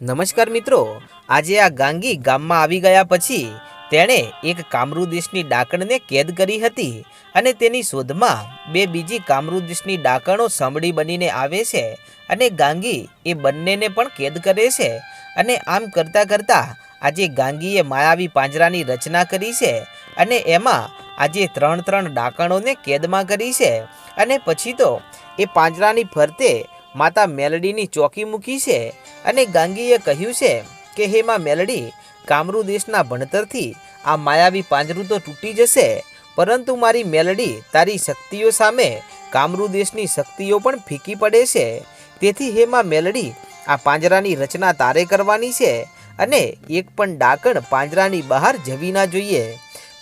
નમસ્કાર મિત્રો, આજે આ ગાંગી ગામમાં આવી ગયા પછી તેણે એક કામરૂ દેશની ડાકણને કેદ કરી હતી અને તેની શોધમાં બે બીજી કામરૂ દેશની ડાકણો સાંભળી બનીને આવે છે અને ગાંગી એ બંનેને પણ કેદ કરે છે અને આમ કરતાં કરતાં આજે ગાંગીએ માયાવી પાંજરાની રચના કરી છે અને એમાં આજે ત્રણ ત્રણ ડાકણોને કેદમાં કરી છે અને પછી તો એ પાંજરાની ફરતે માતા મેલડીની ચોકી મૂકી છે અને ગાંગીએ કહ્યું છે કે, હે માં મેલડી, કામરૂ દેશના ભણતરથી આ માયાવી પાંજરું તો તૂટી જશે, પરંતુ મારી મેલડી તારી શક્તિઓ સામે કામરૂ દેશની શક્તિઓ પણ ફીકી પડે છે. તેથી હે માં મેલડી, આ પાંજરાની રચના તારે કરવાની છે અને એક પણ ડાકણ પાંજરાની બહાર જવી ના જોઈએ.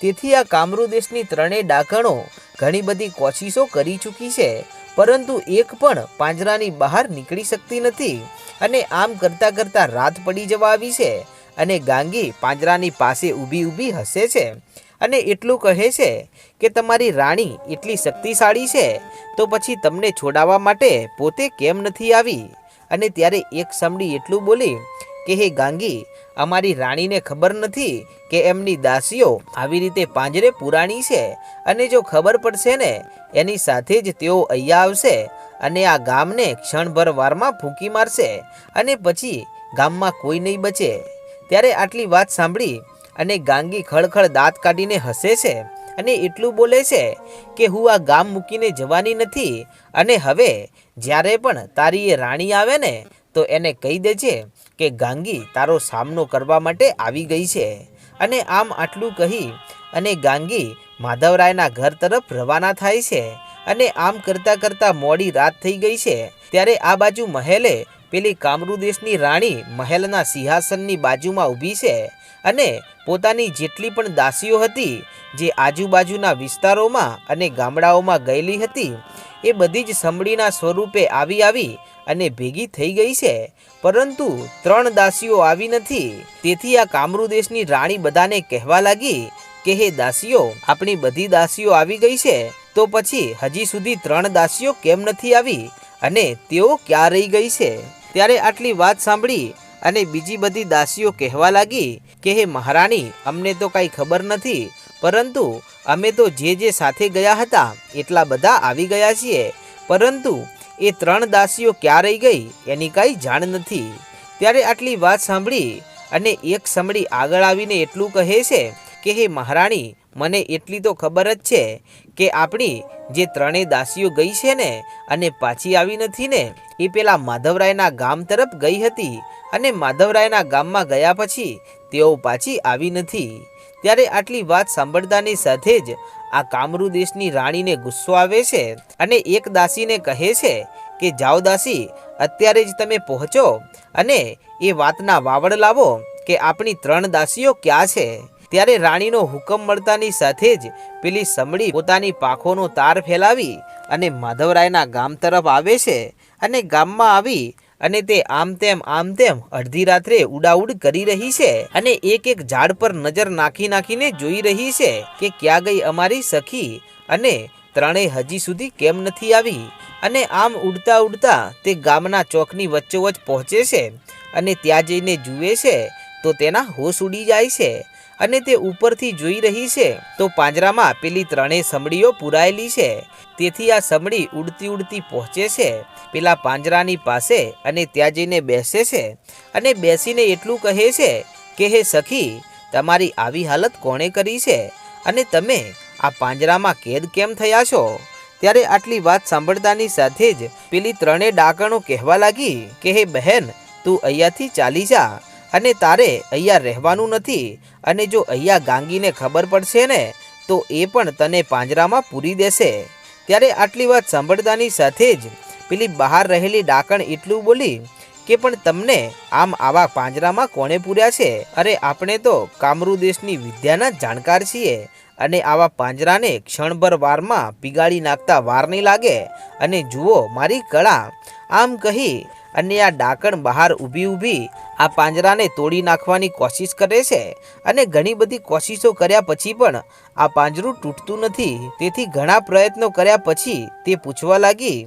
તેથી આ કામરૂ દેશની ત્રણેય ડાકણો ઘણી બધી કોશિશો કરી ચૂકી છે. પરંતુ એક પણ પાંજરાની બહાર નીકળી શકતી નથી અને આમ કરતાં કરતાં રાત પડી જવા આવી છે અને ગાંગી પાંજરાની પાસે ઊભી ઊભી હસે છે અને એટલું કહે છે કે તમારી રાણી એટલી શક્તિશાળી છે તો પછી તમને છોડાવવા માટે પોતે કેમ નથી આવી? અને ત્યારે એક સમડી એટલું બોલી કે, હે ગાંગી અમારી રાણીને ખબર નથી કે એમની દાસીઓ આવી રીતે પાંજરે પુરાણી છે અને જો ખબર પડશે ને, એની સાથે જ તેઓ અહીંયા આવશે અને આ ગામને ક્ષણભર વારમાં ફૂંકી મારશે અને પછી ગામમાં કોઈ નહીં બચે. ત્યારે આટલી વાત સાંભળી અને ગાંગી ખળખળ દાંત કાઢીને હસે છે અને એટલું બોલે છે કે હું આ ગામ મૂકીને જવાની નથી અને હવે જ્યારે પણ તારી એ રાણી આવે ને તો એને કહી દેજે કે, ગાંગી, તારો સામનો કરવા માટે આવી ગઈ છે. અને આમ આટલું કહી અને ગાંગી માધવરાયના ઘર તરફ રવાના થાય છે અને આમ કરતાં કરતાં મોડી રાત થઈ ગઈ છે ત્યારે આ બાજુ મહેલે પેલી કામરૂ દેશની રાણી મહેલના સિંહાસનની બાજુમાં ઊભી છે અને પોતાની જેટલી પણ દાસીઓ હતી જે આજુબાજુના વિસ્તારોમાં અને ગામડાઓમાં ગયેલી હતી એ બધી જ સંભળીના સ્વરૂપે આવી આવી અને ભેગી થઈ ગઈ છે. પરંતુ ત્રણ દાસીઓ આવી નથી. તેથી આ કામરૂ દેશની રાણી બધાને કહેવા લાગી કે, હે દાસીઓ, આપણી બધી દાસીઓ આવી ગઈ છે. તો પછી હજી સુધી ત્રણ દાસીઓ કેમ નથી આવી? અને તેઓ ક્યાં રહી ગઈ છે? ત્યારે આટલી વાત સાંભળી અને બીજી બધી દાસીઓ કહેવા લાગી કે, હે મહારાણી, અમને તો કાંઈ ખબર નથી. પરંતુ અમે તો જે જે સાથે ગયા હતા, એટલા બધા આવી ગયા છીએ. પરંતુ એ ત્રણ દાસીઓ ક્યાં રહી ગઈ એની કાંઈ જાણ નથી. ત્યારે આટલી વાત સાંભળી અને એક સમડી આગળ આવીને એટલું કહે છે કે, હે મહારાણી, મને એટલી તો ખબર જ છે કે આપણી જે ત્રણેય દાસીઓ ગઈ છે ને અને પાછી આવી નથી ને, એ પેલા માધવરાયના ગામ તરફ ગઈ હતી અને માધવરાયના ગામમાં ગયા પછી તેઓ પાછી આવી નથી. ત્યારે આટલી વાત સાંભળતાની સાથે જ આ કામરૂ દેશની રાણીને ગુસ્સો આવે છે અને એક દાસીને કહે છે કે, જાઓ દાસી, અત્યારે જ તમે પહોંચો અને એ વાતના વાવડ લાવો કે આપણી ત્રણ દાસીઓ ક્યાં છે. ત્યારે રાણીનો હુકમ મળતાની સાથે જ પેલી સમડી પોતાની પાંખોનો તાર ફેલાવી અને માધવરાયના ગામ તરફ આવે છે અને ગામમાં આવી અને તે આમ તેમ આમ તેમ અડધી રાત્રે ઉડાઉડ કરી રહી છે અને એક એક ઝાડ પર નજર નાખી નાખીને જોઈ રહી છે કે ક્યાં ગઈ અમારી સખી અને ત્રણેય હજી સુધી કેમ નથી આવી અને આમ ઉડતા ઉડતા તે ગામના ચોકની વચ્ચોવચ પહોંચે છે અને ત્યાં જઈને જુએ છે તો તેના હોશ ઉડી જાય છે. અને તે ઉપરથી જોઈ રહી છે, તો પાંજરામાં પેલી ત્રણેય સમડીઓ પુરાયેલી છે. તેથી આ સમડી ઉડતી ઉડતી પહોંચે છે. પેલા પાંજરાની પાસે અને ત્યાં જઈને બેસે છે અને બેસીને એટલું કહે છે કે, હે સખી, તમારી આવી હાલત કોણે કરી છે? અને તમે આ પાંજરામાં કેદ કેમ થયા છો? ત્યારે આટલી વાત સાંભળતાની સાથે જ પેલી ત્રણેય ડાકણો કહેવા લાગી કે, હે બહેન, તું અહીંયાથી ચાલી જા. અને તારે અહીંયા રહેવાનું નથી. અને જો અહીંયા ગાંગીને ખબર પડશે ને, તો એ પણ તને પાંજરામાં પૂરી દેશે. ત્યારે આટલી વાત સાંભળતાની સાથે જ પેલી બહાર રહેલી ડાકણ એટલું બોલી કે પણ તમને આમ આવા પાંજરામાં કોણે પૂર્યા છે? અરે આપણે તો કામરૂ દેશની વિદ્યાના જાણકાર છીએ અને આવા પાંજરાને ક્ષણભર વારમાં પીગાળી નાખતા વાર નહીં લાગે. અને જુઓ મારી કળા. આમ કહી અને આ ડાકણ બહાર ઊભી ઊભી આ પાંજરાને તોડી નાખવાની કોશિશ કરે છે અને ઘણી બધી કોશિશો કર્યા પછી પણ આ પાંજરું તૂટતું નથી. તેથી ઘણા પ્રયત્નો કર્યા પછી તે પૂછવા લાગી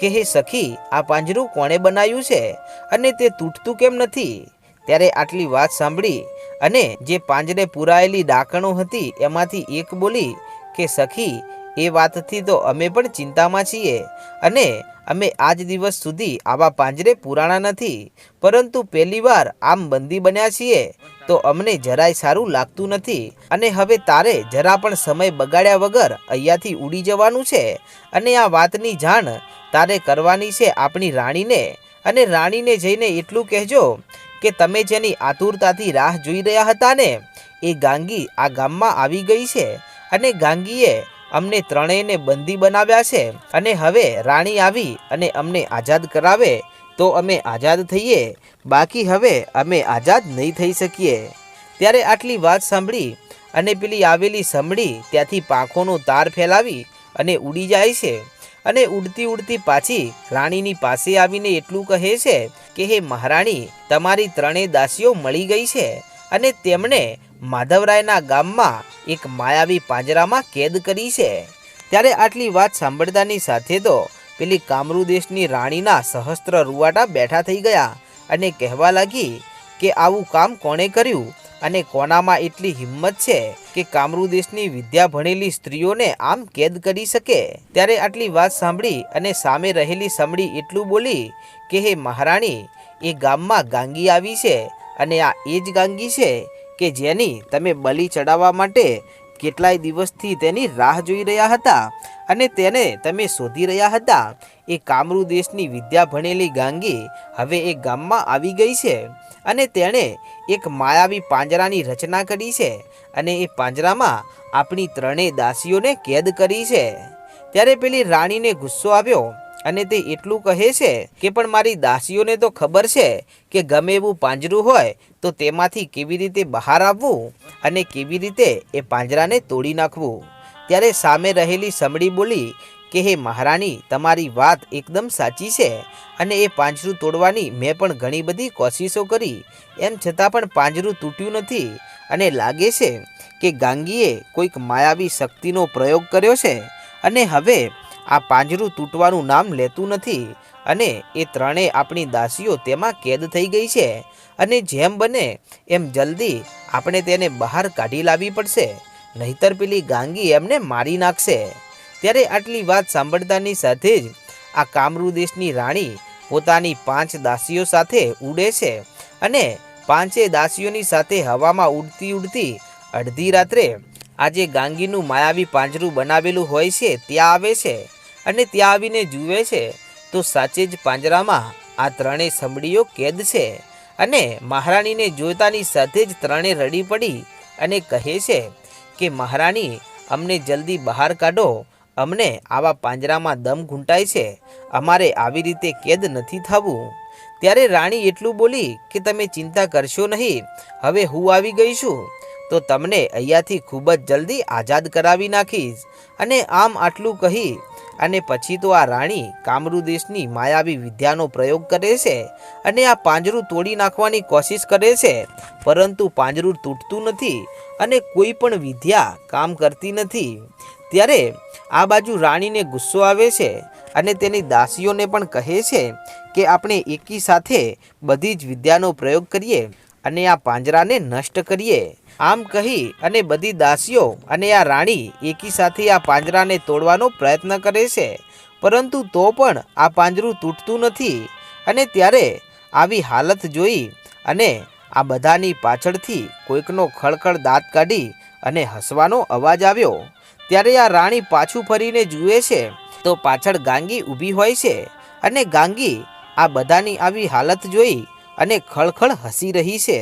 કે, હે સખી, આ પાંજરું કોણે બનાવ્યું છે અને તે તૂટતું કેમ નથી? ત્યારે આટલી વાત સાંભળી અને જે પાંજરે પુરાયેલી ડાકણો હતી એમાંથી એક બોલી કે, સખી એ વાતથી તો અમે પણ ચિંતામાં છીએ. અને અમે આજ દિવસ સુધી આવા પાંજરે પુરાણા નથી. પરંતુ પહેલીવાર આમ બંદી બન્યા છીએ, તો અમને જરાય સારું લાગતું નથી. અને હવે તારે જરા પણ સમય બગાડ્યા વગર અહીંયાથી ઉડી જવાનું છે. અને આ વાતની જાણ તારે કરવાની છે આપણી રાણીને. અને રાણીને જઈને એટલું કહેજો કે તમે જેની આતુરતાથી રાહ જોઈ રહ્યા હતા ને, એ ગાંગી આ ગામમાં આવી ગઈ છે. અને ગાંગીએ અમને ત્રણેયને બંદી બનાવ્યા છે અને હવે રાણી આવી અને અમને આઝાદ કરાવે, તો અમે આઝાદ થઈએ. બાકી હવે અમે આઝાદ નહીં થઈ શકીએ. ત્યારે આટલી વાત સાંભળી અને પેલી આવેલી સાંભળી ત્યાંથી પાંખોનો તાર ફેલાવી અને ઉડી જાય છે અને ઉડતી ઉડતી પાછી રાણીની પાસે આવીને એટલું કહે છે કે, હે મહારાણી, તમારી ત્રણેય દાસીઓ મળી ગઈ છે અને તેમણે માધવરાયના ગામમાં એક માયાવી પાંજરામાં કેદ કરી છે. ત્યારે આટલી વાત સાંભળતાની સાથે તો પેલી કામરૂ દેશની રાણીના સહસ્ત્ર રૂવાટા બેઠા થઈ ગયા અને કહેવા લાગી કે આવું કામ કોણે કર્યું અને કોનામાં એટલી હિંમત છે કે કામરૂ દેશની વિદ્યા ભણેલી સ્ત્રીઓને આમ કેદ કરી શકે? ત્યારે આટલી વાત સાંભળી અને સામે રહેલી સમડી એટલું બોલી કે, હે મહારાણી, એ ગામમાં ગાંગી આવી છે અને આ એ જ ગાંગી છે કે જેની તમે બલિ ચડાવવા માટે કેટલાય દિવસથી તેની રાહ જોઈ રહ્યા હતા અને તેને તમે શોધી રહ્યા હતા. એ કામરૂ દેશની વિદ્યા ભણેલી ગાંગી હવે એ ગામમાં આવી ગઈ છે અને તેણે એક માયાવી પાંજરાની રચના કરી છે અને એ પાંજરામાં આપણી ત્રણેય દાસીઓને કેદ કરી છે. ત્યારે પેલી રાણીને ગુસ્સો આવ્યો અને તે એટલું કહે છે કે પણ મારી દાસીઓને તો ખબર છે કે ગમે એવું પાંજરું હોય તો તેમાંથી કેવી રીતે બહાર આવવું અને કેવી રીતે એ પાંજરાને તોડી નાખવું. ત્યારે સામે રહેલી સમડી બોલી કે, હે મહારાણી, તમારી વાત એકદમ સાચી છે અને એ પાંજરું તોડવાની મેં પણ ઘણી બધી કોશિશો કરી. એમ છતાં પણ પાંજરું તૂટ્યું નથી અને લાગે છે કે ગાંગીએ કોઈક માયાવી શક્તિનો પ્રયોગ કર્યો છે અને હવે આ પાંજરું તૂટવાનું નામ લેતું નથી અને એ ત્રણેય આપણી દાસીઓ તેમાં કેદ થઈ ગઈ છે. અને જેમ બને એમ જલ્દી આપણે તેને બહાર કાઢી લાવવી પડશે, નહીતર પેલી ગાંગી એમને મારી નાખશે. ત્યારે આટલી વાત સાંભળતાની સાથે જ આ કામરૂ દેશની રાણી પોતાની પાંચ દાસીઓ સાથે ઉડે છે અને પાંચે દાસીઓની સાથે હવામાં ઉડતી ઉડતી અડધી રાત્રે આજે ગાંગીનું માયાવી પાંજરું બનાવેલું હોય છે, ત્યાં આવે છે. અને ત્યાં આવીને જુએ છે, તો સાચે જ પાંજરામાં આ ત્રણેય સમડીઓ કેદ છે અને મહારાણીને જોતાની સાથે જ ત્રણે રડી પડી અને કહે છે કે, મહારાણી, અમને જલ્દી બહાર કાઢો. અમને આવા પાંજરામાં દમ ઘૂંટાય છે. અમારે આવી રીતે કેદ નથી થવું. ત્યારે રાણી એટલું બોલી કે, તમે ચિંતા કરશો નહીં. હવે હું આવી ગઈ છું. તો તમને અહીંયાથી ખૂબ જ જલ્દી આઝાદ કરાવી નાખીશ. અને આમ આટલું કહી અને પછી તો આ રાણી કામરૂ દેશની માયાવી વિદ્યાનો પ્રયોગ કરે છે અને આ પાંજરું તોડી નાખવાની કોશિશ કરે છે. પરંતુ પાંજરું તૂટતું નથી અને કોઈ પણ વિદ્યા કામ કરતી નથી. ત્યારે આ બાજુ રાણીને ગુસ્સો આવે છે અને તેની દાસીઓને પણ કહે છે કે આપણે એકી સાથે બધી જ વિદ્યાનો પ્રયોગ કરીએ. અને આ પાંજરાને નષ્ટ કરીએ. આમ કહી અને બધી દાસીઓ અને આ રાણી એકી સાથે આ પાંજરાને તોડવાનો પ્રયત્ન કરે છે. પરંતુ તો પણ આ પાંજરું તૂટતું નથી. અને ત્યારે આવી હાલત જોઈ અને આ બધાની પાછળથી કોઈકનો ખળખળ દાંત કાઢી અને હસવાનો અવાજ આવ્યો. ત્યારે આ રાણી પાછું ફરીને જુએ છે. તો પાછળ ગાંગી ઊભી હોય છે અને ગાંગી આ બધાની આવી હાલત જોઈ અને ખળખળ હસી રહી છે.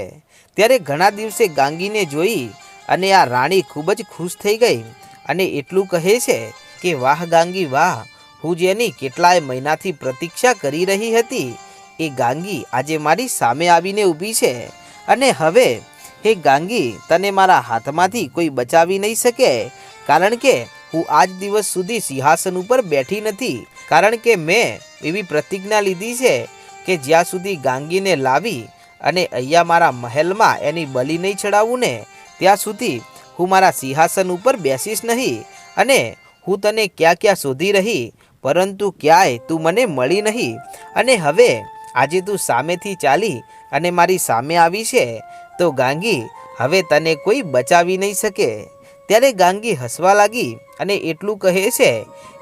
ત્યારે ઘણા દિવસે ગાંગીને જોઈ અને આ રાણી ખૂબ જ ખુશ થઈ ગઈ અને એટલું કહે છે કે, વાહ ગાંગી, વાહ, હું જેની કેટલાય મહિનાથી પ્રતીક્ષા કરી રહી હતી, એ ગાંગી આજે મારી સામે આવીને ઊભી છે. અને હવે, હે ગાંગી, તને મારા હાથમાંથી કોઈ બચાવી નહીં શકે, કારણ કે હું આજ દિવસ સુધી સિંહાસન ઉપર બેઠી નથી, કારણ કે મેં એવી પ્રતિજ્ઞા લીધી છે કે જ્યાં સુધી ગાંગીને લાવી અને અહીંયા મારા મહેલમાં એની બલી નહીં ચડાવું ને, ત્યાં સુધી હું મારા સિંહાસન ઉપર બેસીશ નહીં અને હું તને ક્યાં ક્યાં શોધી રહી, પરંતુ ક્યાંય તું મને મળી નહીં. અને હવે આજે તું સામેથી ચાલી અને મારી સામે આવી છે, તો ગાંગી, હવે તને કોઈ બચાવી નહીં શકે. ત્યારે ગાંગી હસવા લાગી અને એટલું કહે છે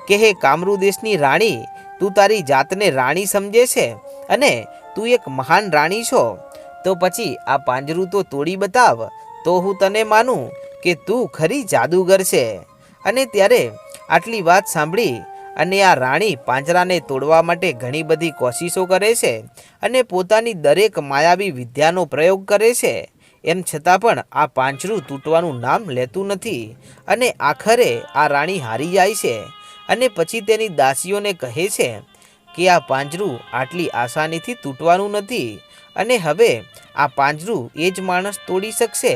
કે, હે કામરૂ દેશની રાણી, તું તારી જાતને રાણી સમજે છે. અને તું એક મહાન રાણી છો, તો પછી આ પાંજરું તો તોડી બતાવ, તો હું તને માનું કે તું ખરી જાદુગર છે. અને ત્યારે આટલી વાત સાંભળી અને આ રાણી પાંજરાને તોડવા માટે ઘણી બધી કોશિશો કરે છે અને પોતાની દરેક માયાવી વિદ્યાનો પ્રયોગ કરે છે. એમ છતાં પણ આ પાંજરું તૂટવાનું નામ લેતું નથી અને આખરે આ રાણી હારી જાય છે અને પછી તેની દાસીઓને કહે છે કે આ પાંજરું આટલી આસાનીથી તૂટવાનું નથી અને હવે આ પાંજરું એ જ માણસ તોડી શકશે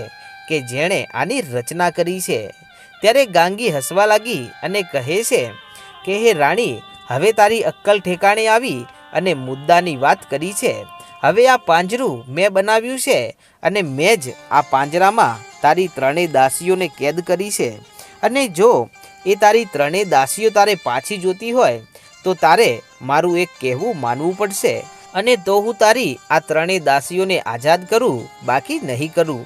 કે જેણે આની રચના કરી છે. ત્યારે ગાંગી હસવા લાગી અને કહે છે કે, હે રાણી, હવે તારી અક્કલ ઠેકાણે આવી અને મુદ્દાની વાત કરી છે. હવે આ પાંજરું મેં બનાવ્યું છે અને મેં જ આ પાંજરામાં તારી ત્રણેય દાસીઓને કેદ કરી છે. અને જો એ તારી ત્રણેય દાસીઓ તારે પાછી જોતી હોય તો તારે મારું એક કહેવું માનવું પડશે અને તો હું તારી આ ત્રણેય દાસીઓને આઝાદ કરું, બાકી નહીં કરું.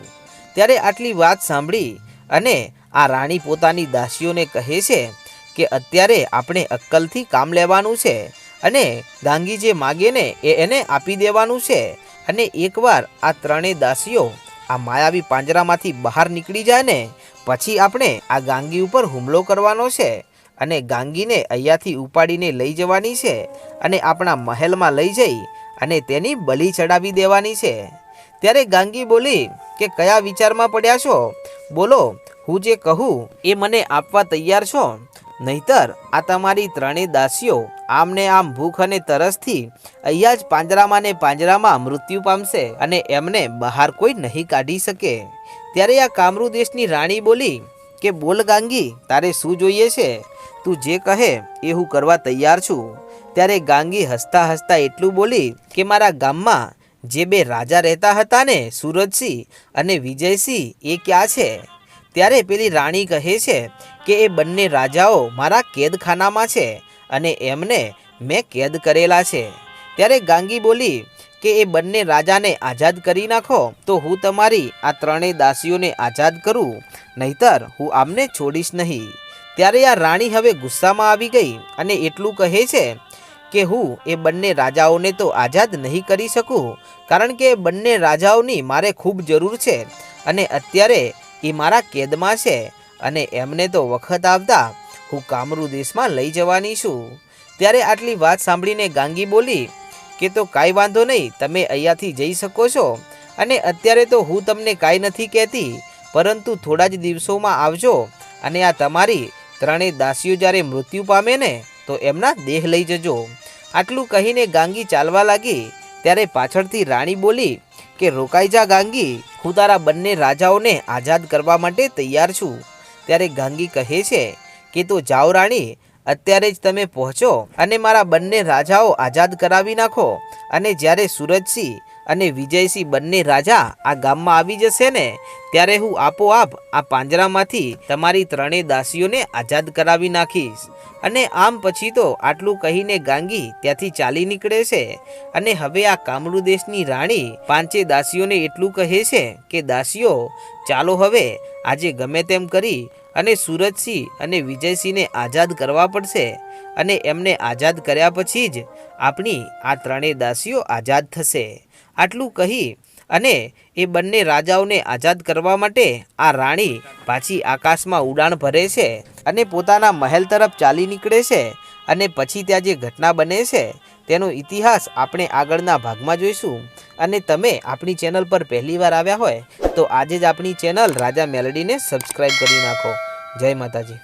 ત્યારે આટલી વાત સાંભળી અને આ રાણી પોતાની દાસીઓને કહે છે કે અત્યારે આપણે અક્કલથી કામ લેવાનું છે અને ગાંગી જે માગે ને એ એને આપી દેવાનું છે અને એકવાર આ ત્રણેય દાસીઓ આ માયાવી પાંજરામાંથી બહાર નીકળી જાય ને, પછી આપણે આ ગાંગી ઉપર હુમલો કરવાનો છે. અને ગાંગીને અહીંયાથી ઉપાડીને લઈ જવાની છે અને આપણા મહેલમાં લઈ જઈ અને તેની બલી ચડાવી દેવાની છે. ત્યારે ગાંગી બોલી, કે કયા વિચારમાં પડ્યા છો? બોલો, હું જે કહું એ મને આપવા તૈયાર છો. નહીતર આ તમારી ત્રણેય દાસીઓ આમને આમ ભૂખ અને તરસથી અહીંયા જ પાંજરામાં ને પાંજરામાં મૃત્યુ પામશે અને એમને બહાર કોઈ નહીં કાઢી શકે. ત્યારે આ કામરૂ દેશની રાણી બોલી, કે બોલ ગાંગી, તારે શું જોઈએ છે? તું જે કહે એ હું કરવા તૈયાર છું. ત્યારે ગાંગી હસતા હસતા એટલું બોલી કે મારા ગામમાં જે બે રાજા રહેતા હતા ને, સુરજસિંહ અને વિજયસિંહ, એ ક્યાં છે? ત્યારે પેલી રાણી કહે છે કે એ બંને રાજાઓ મારા કેદખાનામાં છે અને એમને મેં કેદ કરેલા છે. ત્યારે ગાંગી બોલી કે એ બંને રાજાને આઝાદ કરી નાખો તો હું તમારી આ ત્રણેય દાસીઓને આઝાદ કરું, નહીતર હું આમને છોડીશ નહીં. ત્યારે આ રાણી હવે ગુસ્સામાં આવી ગઈ અને એટલું કહે છે કે હું એ બંને રાજાઓને તો આઝાદ નહીં કરી શકું, કારણ કે બંને રાજાઓની મારે ખૂબ જરૂર છે અને અત્યારે એ મારા કેદમાં છે અને એમને તો વખત આવતા હું કામરૂ દેશમાં લઈ જવાની છું. ત્યારે આટલી વાત સાંભળીને ગાંગી બોલી કે તો કાંઈ વાંધો નહીં, તમે અહીંયાથી જઈ શકો છો અને અત્યારે તો હું તમને કાંઈ નથી કહેતી, પરંતુ થોડા જ દિવસોમાં આવજો અને આ તમારી ત્રણેય દાસીઓ જ્યારે મૃત્યુ પામે ને, તો એમના દેહ લઈ જજો. આટલું કહીને ગાંગી ચાલવા લાગી. ત્યારે પાછળથી રાણી બોલી કે, રોકાઈ જા ગાંગી. હું તારા બંને રાજાઓને આઝાદ કરવા માટે તૈયાર છું. ત્યારે ગાંગી કહે છે કે, તો જાઓ રાણી. અત્યારે જ તમે પહોંચો અને મારા બંને રાજાઓ આઝાદ કરાવી નાખો. અને જ્યારે સુરજસિંહ અને વિજયસિંહ બંને રાજા આ ગામમાં આવી જશે ને, ત્યારે હું આપોઆપ આ પાંજરામાંથી તમારી ત્રણેય દાસીઓને આઝાદ કરાવી નાખીશ. અને આમ પછી તો આટલું કહીને ગાંગી ત્યાંથી ચાલી નીકળે છે. અને હવે આ કામરૂ દેશની રાણી પાંચે દાસીઓને એટલું કહે છે કે, દાસીઓ, ચાલો હવે, આજે ગમે તેમ કરી અને સુરજસિંહ અને વિજયસિંહને આઝાદ કરવા પડશે અને એમને આઝાદ કર્યા પછી જ આપણી આ ત્રણેય દાસીઓ આઝાદ થશે. આટલું કહી અને એ બંને રાજાઓને આઝાદ કરવા માટે આ રાણી પાછી આકાશમાં ઉડાણ ભરે છે અને પોતાના મહેલ તરફ ચાલી નીકળે છે અને પછી ત્યાં જે ઘટના બને છે તેનો ઇતિહાસ આપણે આગળના ભાગમાં જોઈશું. અને તમે આપણી ચેનલ પર પહેલીવાર આવ્યા હોય તો આજે જ આપણી ચેનલ રાજા મેલડીને સબસ્ક્રાઈબ કરી નાખો. જય માતાજી.